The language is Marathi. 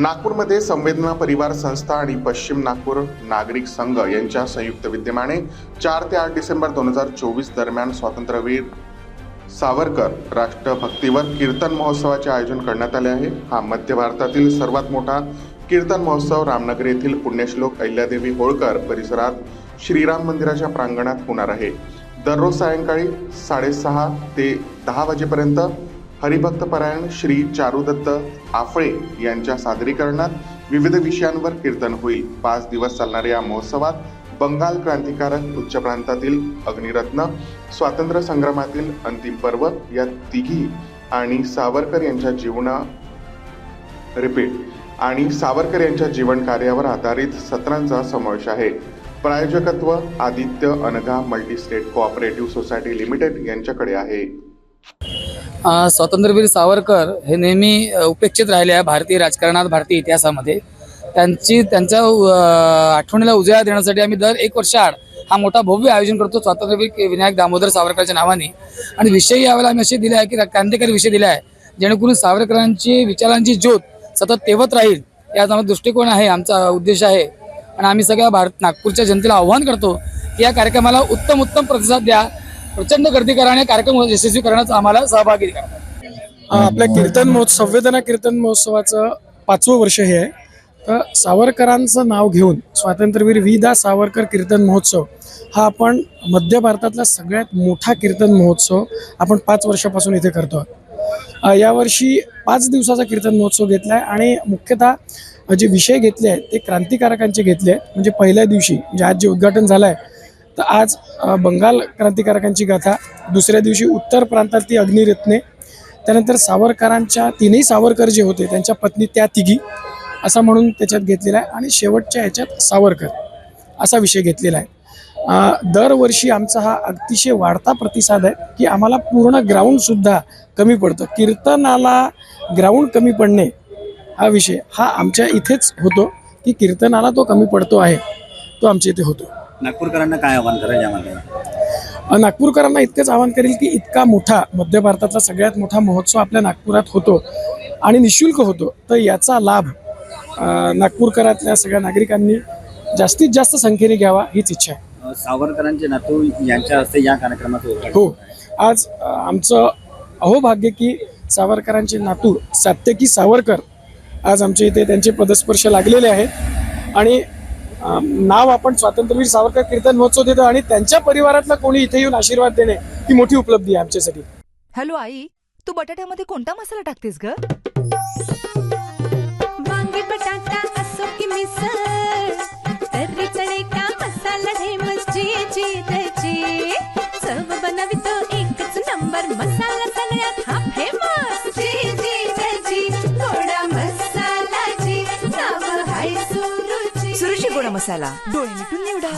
नागपूरमध्ये संवेदना परिवार संस्था आणि पश्चिम नागपूर नागरिक संघ यांच्या संयुक्त विद्यमाने चार ते आठ डिसेंबर दोन हजार चोवीस दरम्यान स्वातंत्र्यवीर सावरकर राष्ट्रभक्तीवर कीर्तन महोत्सवाचे आयोजन करण्यात आले आहे. हा मध्य भारतातील सर्वात मोठा कीर्तन महोत्सव रामनगर येथील पुण्यश्लोक अहिल्यादेवी होळकर परिसरात श्रीराम मंदिराच्या प्रांगणात होणार आहे. दररोज सायंकाळी साडेसहा ते दहा वाजेपर्यंत हरिभक्तपरायण श्री चारुदत्त आफळे यांच्या सादरीकरणात विविध विषयांवर कीर्तन होईल. पाच दिवस चालणाऱ्या या महोत्सवात बंगाल क्रांतिकारक उच्च प्रांतातील अग्निरत्न स्वातंत्र्य संग्रामातील अंतिम पर्व या तिघी आणि सावरकर यांच्या जीवना रिपीट आणि सावरकर यांच्या जीवन कार्यावर आधारित सत्रांचा समावेश आहे. प्रायोजकत्व Aditya Anagha multistate cooperative society limited यांच्याकडे आहे. स्वातंत्र्यवीर सावरकर हे नेहमी उपेक्षित राहिले आहे भारतीय राजकारणात भारतीय इतिहासामध्ये. त्यांची त्यांच्या आठवणीला उजाळा देण्यासाठी आम्ही दर एक वर्षाआड हा मोठा भव्य आयोजन करतो स्वातंत्र्यवीर विनायक दामोदर सावरकरच्या नावाने. आणि विषय यावेळेला आम्ही असे दिले आहे की क्रांतिकारी विषय दिले आहे जेणेकरून सावरकरांची विचारांची ज्योत सतत तेवत राहील याचा आमचा दृष्टिकोन आहे आमचा उद्देश आहे. आणि आम्ही सगळ्या भारत नागपूरच्या जनतेला आव्हान करतो की या कार्यक्रमाला उत्तम उत्तम प्रतिसाद द्या. प्रचंड गर्दी कराने कार्यक्रम यशस्वी करण्याचा आम्हाला सहभागी करा. आपल्या कीर्तन महोत्सव संवेदना कीर्तन महोत्सवाचं पाचवं वर्ष हे आहे. तर सावरकरांचं नाव घेऊन स्वातंत्र्यवीर वि दा सावरकर कीर्तन महोत्सव हा आपण मध्य भारतातला सगळ्यात मोठा कीर्तन महोत्सव आपण पाच वर्षापासून इथे करतो आहोत. यावर्षी पाच दिवसाचा कीर्तन महोत्सव घेतला आहे आणि मुख्यतः जे विषय घेतले आहेत ते क्रांतिकारकांचे घेतले आहेत. म्हणजे पहिल्या दिवशी म्हणजे आज जे उद्घाटन झालं आहे तर आज बंगाल क्रांतिकारकांची गाथा. दुसऱ्या दिवशी उत्तर प्रांतातली अग्निरत्ने त्यानंतर सावरकरांच्या तीनही सावरकर जे होते त्यांच्या पत्नी त्या तिघी असा म्हणून त्याच्यात घेतलेला आहे. आणि शेवटच्या ह्याच्यात सावरकर असा विषय घेतलेला आहे. दरवर्षी आमचा हा अतिशय वाढता प्रतिसाद आहे की आम्हाला पूर्ण ग्राउंडसुद्धा कमी पडतं. कीर्तनाला ग्राउंड कमी पडणे हा विषय हा आमच्या इथेच होतो की कीर्तनाला तो कमी पडतो आहे तो आमच्या इथे होतो. नागपूरकरांना काय आव्हान करायचं यामध्ये अ, नागपूरकरांना इतकंच आवाहन करेल की इतका मोठा मध्य भारतातला सगळ्यात मोठा महोत्सव आपल्या नागपुरात होतो आणि निशुल्क होतो. तर याचा लाभ नागपूरकरातल्या सगळ्या नागरिकांनी जास्तीत जास्त संख्येने घ्यावा हीच इच्छा आहे. सावरकरांचे नातू यांच्या हस्ते या कार्यक्रमाचं उद्घाटन हो. आज आमचं अहोभाग्य की सावरकरांचे नातू सात्यकी सावरकर आज आमच्या इथे त्यांचे पदस्पर्श लागलेले आहेत. आणि नाव आपण स्वातंत्र्यवीर सावरकर कीर्तन महोत्सव देतो आणि त्यांच्या परिवारातला कोणी इथे येऊन आशीर्वाद देणे ही मोठी उपलब्धी आहे आमच्यासाठी. हॅलो आई तू बटाट्यामध्ये कोणता मसाला टाकतेस ग? वांगी बटाटा असो की मिसळ मसाला जी नाव हाय सुरुची सुरुची गोडा मसाला डोळे मिटून निवडा